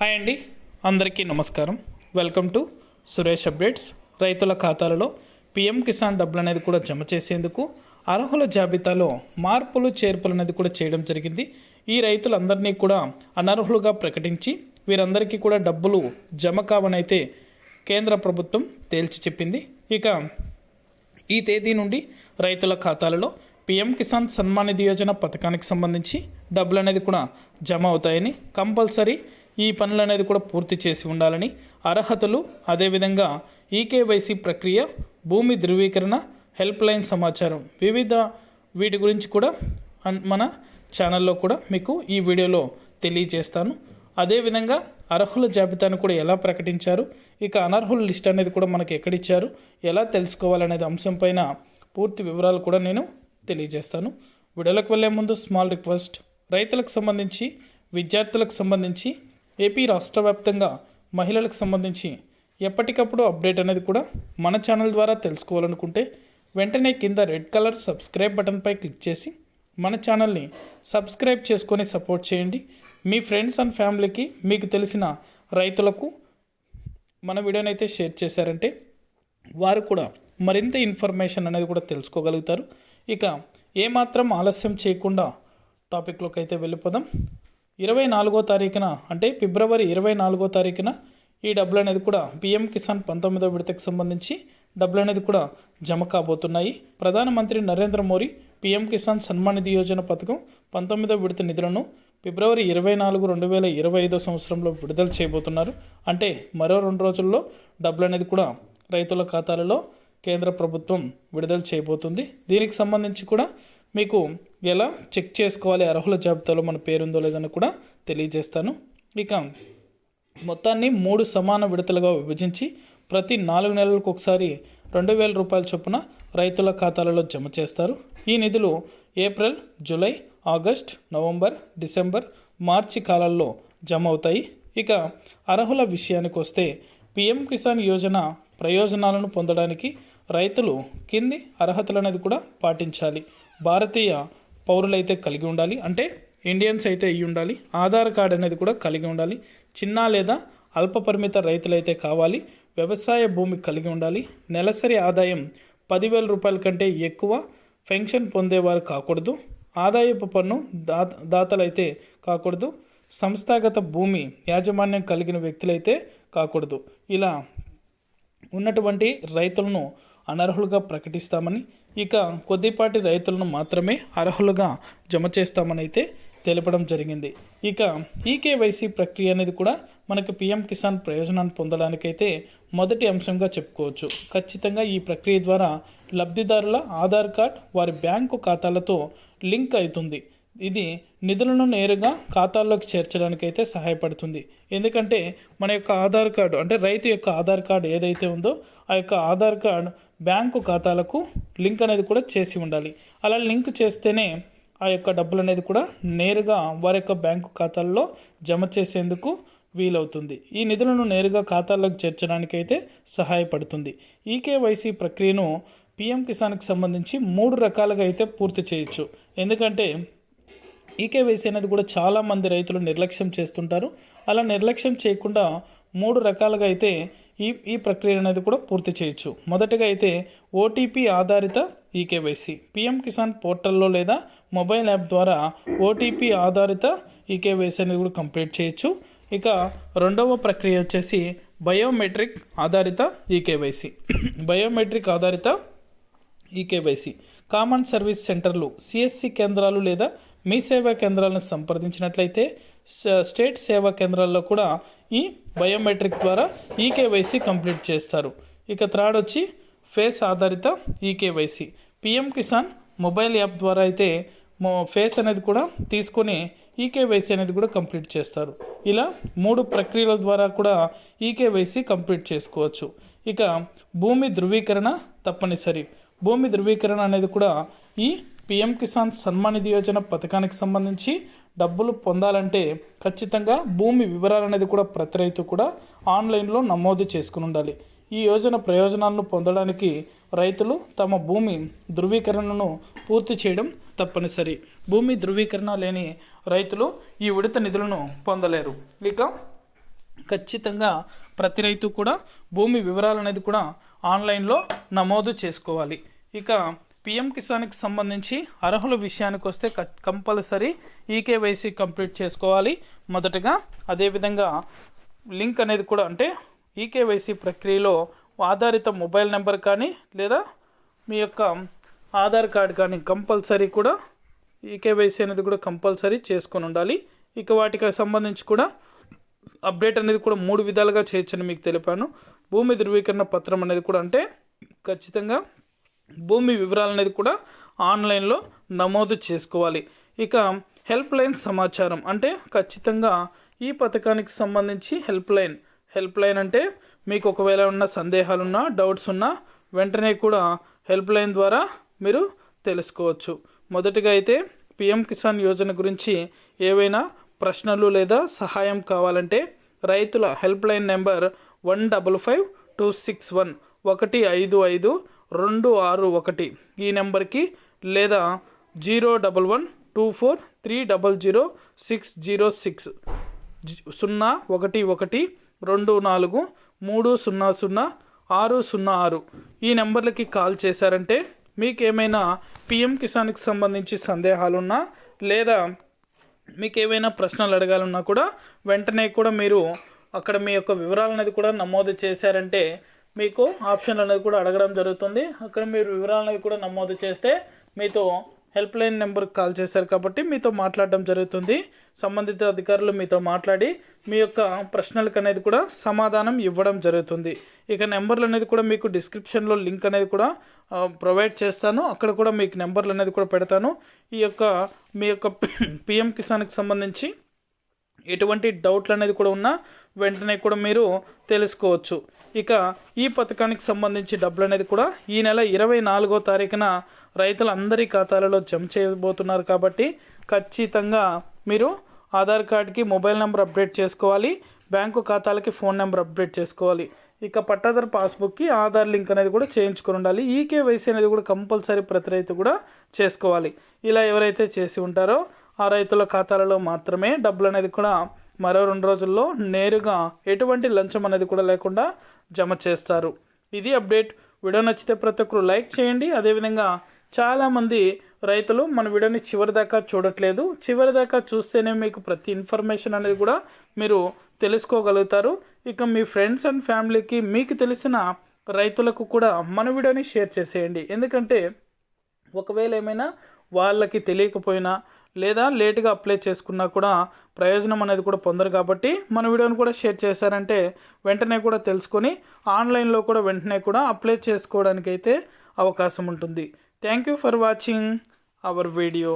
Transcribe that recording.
Hi అండి. అందరికీ నమస్కారం. వెల్కమ్ టు సురేష్ అప్డేట్స్ రైతుల ఖాతాలలో పిఎం కిసాన్ డబ్బులు అనేది కూడా జమ చేసేందుకు అర్హుల జాబితాలో మార్పులు చేర్పులు అనేది కూడా చేయడం జరిగింది. ఈ రైతులందరినీ కూడా అనర్హులుగా ప్రకటించి వీరందరికీ కూడా డబ్బులు జమ కావనైతే కేంద్ర ప్రభుత్వం తేల్చి చెప్పింది. ఇక ఈ తేదీ నుండి రైతుల ఖాతాలలో పీఎం కిసాన్ సన్మానిధి యోజన పథకానికి సంబంధించి డబ్బులు అనేది కూడా జమ అవుతాయని కంపల్సరీ ఈ పనులు అనేది కూడా పూర్తి చేసి ఉండాలని అర్హతలు అదేవిధంగా ఈకేవైసీ ప్రక్రియ భూమి ధృవీకరణ హెల్ప్ లైన్ సమాచారం వివిధ వీటి గురించి కూడా మన ఛానల్లో కూడా మీకు ఈ వీడియోలో తెలియజేస్తాను. అదేవిధంగా అర్హుల జాబితాను కూడా ఎలా ప్రకటించారు ఇక అనర్హుల లిస్ట్ అనేది కూడా మనకి ఎక్కడిచ్చారు ఎలా తెలుసుకోవాలనేది అంశం పైన పూర్తి వివరాలు కూడా నేను తెలియజేస్తాను. వీడియోలకు వెళ్ళే ముందు స్మాల్ రిక్వెస్ట్ రైతులకు సంబంధించి విద్యార్థులకు సంబంధించి ఏపీ రాష్ట్ర వ్యాప్తంగా మహిళలకు సంబంధించి ఎప్పటికప్పుడు అప్డేట్ అనేది కూడా మన ఛానల్ ద్వారా తెలుసుకోవాలనుకుంటే వెంటనే కింద రెడ్ కలర్ సబ్స్క్రైబ్ బటన్పై క్లిక్ చేసి మన ఛానల్ని సబ్స్క్రైబ్ చేసుకొని సపోర్ట్ చేయండి. మీ ఫ్రెండ్స్ అండ్ ఫ్యామిలీకి మీకు తెలిసిన రైతులకు మన వీడియోని అయితే షేర్ చేశారంటే వారు కూడా మరింత ఇన్ఫర్మేషన్ అనేది కూడా తెలుసుకోగలుగుతారు. ఇక ఏమాత్రం ఆలస్యం చేయకుండా టాపిక్లోకి అయితే వెళ్ళిపోదాం. ఇరవై నాలుగో తారీఖున అంటే ఫిబ్రవరి ఇరవై నాలుగో తారీఖున ఈ డబ్బులు అనేది కూడా పిఎం కిసాన్ పంతొమ్మిదో విడతకు సంబంధించి డబ్బులు అనేది కూడా జమ కాబోతున్నాయి. ప్రధానమంత్రి నరేంద్ర మోడీ పిఎం కిసాన్ సన్మాన్ నిధి యోజన పథకం పంతొమ్మిదో విడత నిధులను ఫిబ్రవరి ఇరవై నాలుగు రెండు వేల ఇరవై ఐదో సంవత్సరంలో విడుదల చేయబోతున్నారు. అంటే మరో రెండు రోజుల్లో డబ్బులు అనేది కూడా రైతుల ఖాతాలలో కేంద్ర ప్రభుత్వం విడుదల చేయబోతుంది. దీనికి సంబంధించి కూడా మీకు ఎలా చెక్ చేసుకోవాలి అర్హుల జాబితాలో మన పేరుందో లేదని కూడా తెలియజేస్తాను. ఇక మొత్తాన్ని మూడు సమాన విడతలుగా విభజించి ప్రతి నాలుగు నెలలకు ఒకసారి రెండు వేల రూపాయల చొప్పున రైతుల ఖాతాలలో జమ చేస్తారు. ఈ నిధులు April July August November December March కాలాల్లో జమ అవుతాయి. ఇక అర్హుల విషయానికి వస్తే పిఎం కిసాన్ యోజన ప్రయోజనాలను పొందడానికి రైతులు కింది అర్హతలు అనేది కూడా పాటించాలి. భారతీయ పౌరులైతే కలిగి ఉండాలి. అంటే ఇండియన్స్ అయితే అయ్యి ఉండాలి. ఆధార్ కార్డ్ అనేది కూడా కలిగి ఉండాలి. చిన్న లేదా అల్ప పరిమిత రైతులైతే కావాలి. వ్యవసాయ భూమి కలిగి ఉండాలి. నెలసరి ఆదాయం పదివేల రూపాయల కంటే ఎక్కువ పెన్షన్ పొందేవారు కాకూడదు. ఆదాయపు పన్ను దాత దాతలైతే కాకూడదు. సంస్థాగత భూమి యాజమాన్యం కలిగిన వ్యక్తులైతే కాకూడదు. ఇలా ఉన్నటువంటి రైతులను అనర్హులుగా ప్రకటిస్తామని ఇక కొద్దిపాటి రైతులను మాత్రమే అర్హులుగా జమ చేస్తామని అయితే తెలపడం జరిగింది. ఇక ఈకేవైసీ ప్రక్రియ అనేది కూడా మనకి పిఎం కిసాన్ ప్రయోజనాన్ని పొందడానికైతే మొదటి అంశంగా చెప్పుకోవచ్చు. ఖచ్చితంగా ఈ ప్రక్రియ ద్వారా లబ్ధిదారుల ఆధార్ కార్డ్ వారి బ్యాంకు ఖాతాలతో లింక్ అవుతుంది. ఇది నిధులను నేరుగా ఖాతాల్లోకి అయితే సహాయపడుతుంది. ఎందుకంటే మన యొక్క ఆధార్ కార్డు అంటే రైతు యొక్క ఆధార్ కార్డు ఏదైతే ఉందో ఆ యొక్క ఆధార్ కార్డ్ బ్యాంకు ఖాతాలకు లింక్ అనేది కూడా చేసి ఉండాలి. అలా లింక్ చేస్తేనే ఆ యొక్క డబ్బులు అనేది కూడా నేరుగా వారి యొక్క బ్యాంకు ఖాతాల్లో జమ చేసేందుకు వీలవుతుంది. ఈ నిధులను నేరుగా ఖాతాల్లోకి చేర్చడానికైతే సహాయపడుతుంది. ఈకేవైసీ ప్రక్రియను పిఎం కిసాన్కి సంబంధించి మూడు రకాలుగా అయితే పూర్తి చేయొచ్చు. ఎందుకంటే ఈకేవైసీ అనేది కూడా చాలామంది రైతులు నిర్లక్ష్యం చేస్తుంటారు. అలా నిర్లక్ష్యం చేయకుండా మూడు రకాలుగా అయితే ఈ ఈ ప్రక్రియ అనేది కూడా పూర్తి చేయొచ్చు. మొదటగా అయితే ఓటీపీ ఆధారిత ఈకేవైసీ. పిఎం కిసాన్ పోర్టల్లో లేదా మొబైల్ యాప్ ద్వారా ఓటీపీ ఆధారిత ఈకేవైసీ అనేది కూడా కంప్లీట్ చేయొచ్చు. ఇక రెండవ ప్రక్రియ వచ్చేసి బయోమెట్రిక్ ఆధారిత ఈకేవైసీ. బయోమెట్రిక్ ఆధారిత ఈకేవైసీ. కామన్ సర్వీస్ సెంటర్లు సిఎస్సి కేంద్రాలు లేదా మీ సేవా కేంద్రాలను సంప్రదించినట్లయితే స్టేట్ సేవా కేంద్రాల్లో కూడా ఈ బయోమెట్రిక్ ద్వారా ఈకేవైసీ కంప్లీట్ చేస్తారు. ఇక థర్డ్ వచ్చి ఫేస్ ఆధారిత eKYC. PM Kisan mobile app ద్వారా అయితే ఫేస్ అనేది కూడా తీసుకొని ఈకేవైసీ అనేది కూడా కంప్లీట్ చేస్తారు. ఇలా మూడు ప్రక్రియల ద్వారా కూడా ఈకేవైసీ కంప్లీట్ చేసుకోవచ్చు. ఇక భూమి ధృవీకరణ తప్పనిసరి. భూమి ధృవీకరణ అనేది కూడా ఈ పిఎం కిసాన్ సన్మాన్ నిధి యోజన పథకానికి సంబంధించి డబ్బులు పొందాలంటే ఖచ్చితంగా భూమి వివరాలు అనేది కూడా ప్రతి రైతు కూడా ఆన్లైన్లో నమోదు చేసుకుని ఉండాలి. ఈ యోజన ప్రయోజనాలను పొందడానికి రైతులు తమ భూమి ధృవీకరణను పూర్తి చేయడం తప్పనిసరి. భూమి ధృవీకరణ లేని రైతులు ఈ విడత నిధులను పొందలేరు. ఇక ఖచ్చితంగా ప్రతి రైతు కూడా భూమి వివరాలు అనేది కూడా ఆన్లైన్లో నమోదు చేసుకోవాలి. ఇక పిఎం కిసాన్కి సంబంధించి అర్హుల విషయానికి వస్తే క- కంపల్సరీ ఈకేవైసీ కంప్లీట్ చేసుకోవాలి. మొదటగా అదేవిధంగా లింక్ అనేది కూడా అంటే ఈకేవైసీ ప్రక్రియలో ఆధారిత మొబైల్ నెంబర్ కానీ లేదా మీ యొక్క ఆధార్ కార్డ్ కానీ కంపల్సరీ కూడా ఈకేవైసీ అనేది కూడా కంపల్సరీ చేసుకొని ఉండాలి. ఇక వాటికి సంబంధించి కూడా అప్డేట్ అనేది కూడా మూడు విధాలుగా చేయొచ్చని మీకు తెలిపాను. భూమి ధృవీకరణ పత్రం అనేది కూడా అంటే ఖచ్చితంగా భూమి వివరాలు అనేది కూడా ఆన్లైన్లో నమోదు చేసుకోవాలి. ఇక హెల్ప్ లైన్ సమాచారం అంటే ఖచ్చితంగా ఈ పథకానికి సంబంధించి హెల్ప్ లైన్ హెల్ప్ లైన్ అంటే మీకు ఒకవేళ ఉన్న సందేహాలున్నా డౌట్స్ ఉన్నా వెంటనే కూడా హెల్ప్ లైన్ ద్వారా మీరు తెలుసుకోవచ్చు. మొదటిగా అయితే పిఎం కిసాన్ యోజన గురించి ఏవైనా ప్రశ్నలు లేదా సహాయం కావాలంటే రైతుల help line number one double five two six one ఒకటి ఐదు ఐదు రెండు ఆరు ఒకటి ఈ నెంబర్కి లేదా zero double one two four three double zero six zero six సున్నా ఒకటి ఒకటి రెండు నాలుగు మూడు సున్నా సున్నా ఆరు సున్నా ఆరు ఈ నెంబర్లకి కాల్ చేశారంటే మీకు ఏమైనా పిఎం కిసాన్కి సంబంధించి సందేహాలున్నా లేదా మీకు ఏవైనా ప్రశ్నలు అడగాలన్నా కూడా వెంటనే కూడా మీరు అక్కడ మీ యొక్క వివరాలు అనేది కూడా నమోదు చేశారంటే మీకు ఆప్షన్ అనేది కూడా అడగడం జరుగుతుంది. అక్కడ మీరు వివరాలు అనేది కూడా నమోదు చేస్తే మీతో హెల్ప్ లైన్ నెంబర్కి కాల్ చేశారు కాబట్టి మీతో మాట్లాడడం జరుగుతుంది. సంబంధిత అధికారులు మీతో మాట్లాడి మీ యొక్క ప్రశ్నలకు అనేది కూడా సమాధానం ఇవ్వడం జరుగుతుంది. ఇక నెంబర్లు అనేది కూడా మీకు డిస్క్రిప్షన్లో లింక్ అనేది కూడా ప్రొవైడ్ చేస్తాను. అక్కడ కూడా మీకు నెంబర్లు అనేది కూడా పెడతాను. ఈ యొక్క మీ యొక్క పిఎం కిసాన్కి సంబంధించి ఎటువంటి డౌట్లు అనేది కూడా ఉన్నా వెంటనే కూడా మీరు తెలుసుకోవచ్చు. ఇక ఈ పథకానికి సంబంధించి డబ్బులు అనేది కూడా ఈ నెల ఇరవై నాలుగో తారీఖున రైతులందరి ఖాతాలలో జమ చేయబోతున్నారు కాబట్టి ఖచ్చితంగా మీరు ఆధార్ కార్డ్కి మొబైల్ నెంబర్ అప్డేట్ చేసుకోవాలి. బ్యాంకు ఖాతాలకి ఫోన్ నెంబర్ అప్డేట్ చేసుకోవాలి. ఇక పట్టాదారు పాస్బుక్కి ఆధార్ లింక్ అనేది కూడా చేయించుకొని ఉండాలి. ఈకేవైసీ అనేది కూడా కంపల్సరీ ప్రతి రైతు కూడా చేసుకోవాలి. ఇలా ఎవరైతే చేసి ఉంటారో ఆ రైతుల ఖాతాలలో మాత్రమే డబ్బులు అనేది కూడా మరో రెండు రోజుల్లో నేరుగా ఎటువంటి లంచం అనేది కూడా లేకుండా జమ చేస్తారు. ఇది అప్డేట్. వీడియో నచ్చితే ప్రతి ఒక్కరు లైక్ చేయండి. అదేవిధంగా చాలామంది రైతులు మన వీడియోని చివరి దాకా చూడట్లేదు. చివరి దాకా చూస్తేనే మీకు ప్రతి ఇన్ఫర్మేషన్ అనేది కూడా మీరు తెలుసుకోగలుగుతారు. ఇక మీ ఫ్రెండ్స్ అండ్ ఫ్యామిలీకి మీకు తెలిసిన రైతులకు కూడా మన వీడియోని షేర్ చేసేయండి. ఎందుకంటే ఒకవేళ ఏమైనా వాళ్ళకి తెలియకపోయినా లేదా లేటుగా అప్లై చేసుకున్నా కూడా ప్రయోజనం అనేది కూడా పొందరు కాబట్టి మన వీడియోని కూడా షేర్ చేశారంటే వెంటనే కూడా తెలుసుకొని ఆన్లైన్లో కూడా వెంటనే కూడా అప్లై చేసుకోవడానికి అయితే అవకాశం ఉంటుంది. Thank you for watching our video.